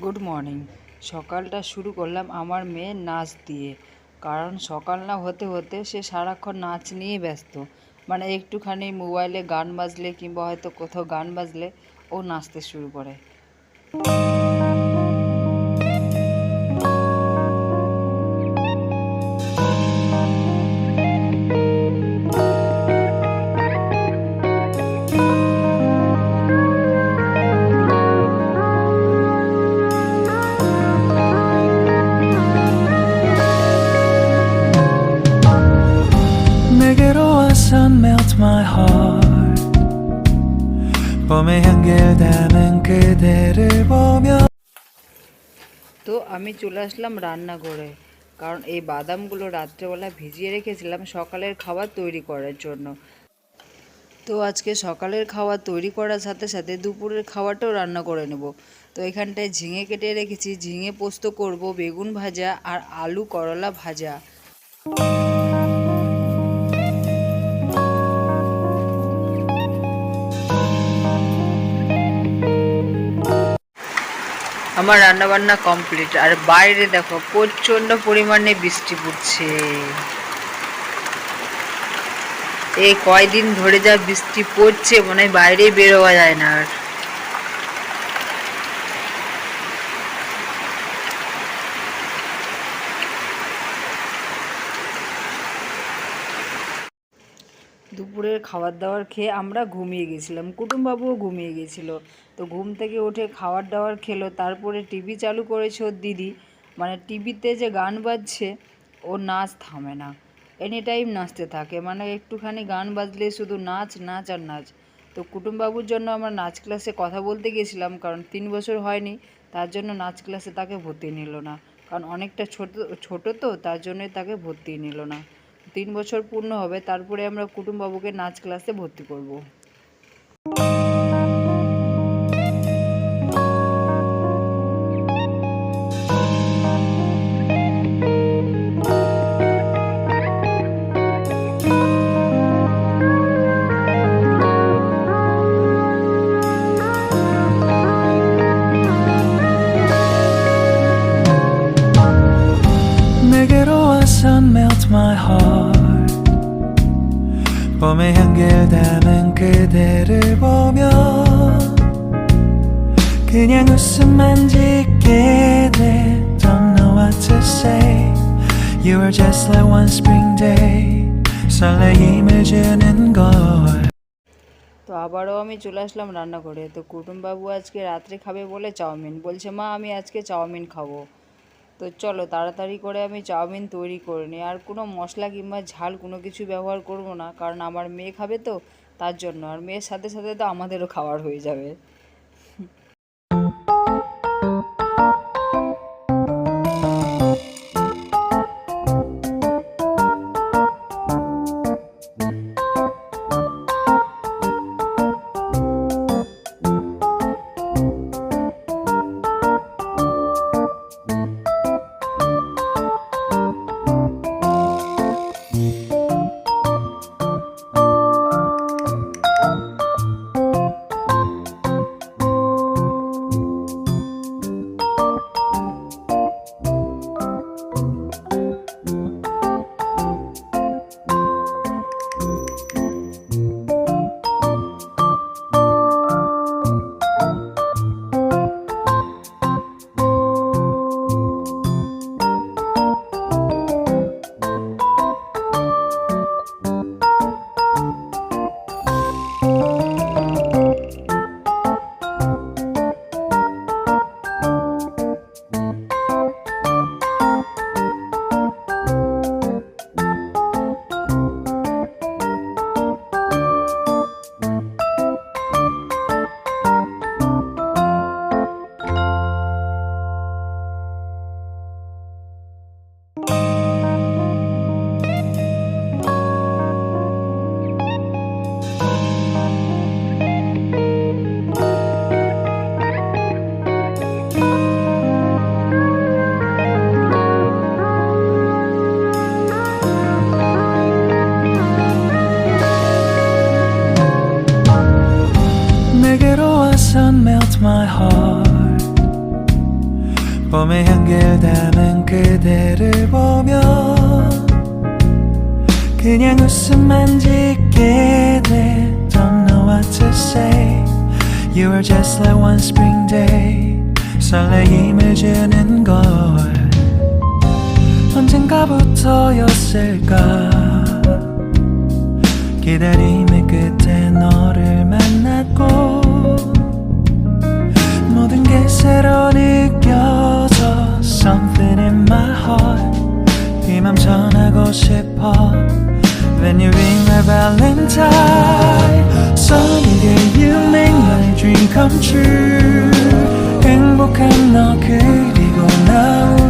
Good morning সকালটা শুরু করলাম আমার মেয়ে নাচ দিয়ে। কারণ সকাল না হতে হতে সে সারাক্ষণ নাচ নিয়ে ব্যস্ত। মানে একটুখানি মোবাইলে গান বাজলে কিংবা হয়তো কোথাও গান বাজলে ও নাচতে শুরু করে। 와서 melt my heart 봄의 향기를 담은 그대를 보며 তো আমি চলে আসলাম রান্নাঘরে কারণ এই বাদামগুলো রাত্রেবেলা ভিজিয়ে রেখেছিলাম সকালের খাবার তৈরি করার জন্য তো আজকে সকালের খাবার তৈরি করার সাথে সাথে দুপুরের খাবারটাও রান্না করে নেব তো এখানটায় ঝিঙে কেটে রেখেছি ঝিঙে পোস্ত করব বেগুন ভাজা আর আলু করলা ভাজা আমার রান্না বান্না কমপ্লিট আর বাইরে দেখো প্রচণ্ড পরিমাণে বৃষ্টি পড়ছে। এই কয়দিন ধরে যা বৃষ্টি পড়ছে, মনে হয় বাইরে বেরোয়া যায় না আর। দুপুরের খাবার দাবার খেয়ে আমরা ঘুমিয়ে গেছিলাম। কুটুমবাবুও ঘুমিয়ে গেছিল। তো ঘুম থেকে উঠে খাবার দাবার খেলো, তারপরে টিভি চালু করেছে ওর দিদি। মানে টিভিতে যে গান বাজছে, ও নাচ থামে না। এনি টাইম নাচতে থাকে। মানে একটুখানি গান বাজলে শুধু নাচ নাচ আর নাচ। তো কুটুমবাবুর জন্য আমরা নাচ ক্লাসে কথা বলতে গেছিলাম, কারণ তিন বছর হয়নি। তার জন্য নাচ ক্লাসে তাকে ভর্তি নিল না। কারণ অনেকটা ছোট ছোট তো, তার জন্যই তাকে ভর্তি নিল না। তিন বছর পূর্ণ হবে তারপরে আমরা কুটুমবাবুকে নাচ ক্লাসে ভর্তি করব। melt my heart 봄의 향기를 담은 그대를 보며 그냥 웃음만 짓게 돼 Don't know what to say You were just like one spring day 설레임을 주는 걸 তো আবারও আমি চলে আসলাম রান্নাঘরে তো কুটুমবাবু আজকে রাত্রে খাবে বলে চাউমিন বলছে মা আমি আজকে চাউমিন খাবো তো চলো তাড়াতাড়ি করে আমি চাউমিন তৈরি করে নিই। আর কোনো মশলা কিংবা ঝাল কোনো কিছু ব্যবহার করব না, কারণ আমার মেয়ে খাবে তো, তার জন্য। আর মেয়ের সাথে সাথে তো আমাদেরও খাওয়ার হয়ে যাবে। my heart 봄의 향기를 담은 그대를 보며 그냥 웃음만 짓게 돼 Don't know what to say You are just like one spring day 설레임을 주는 걸 언젠가부터였을까 기다림의 끝에 너 When you ring my valentine Sunny day you make my dream come true 행복한 너 그리고 나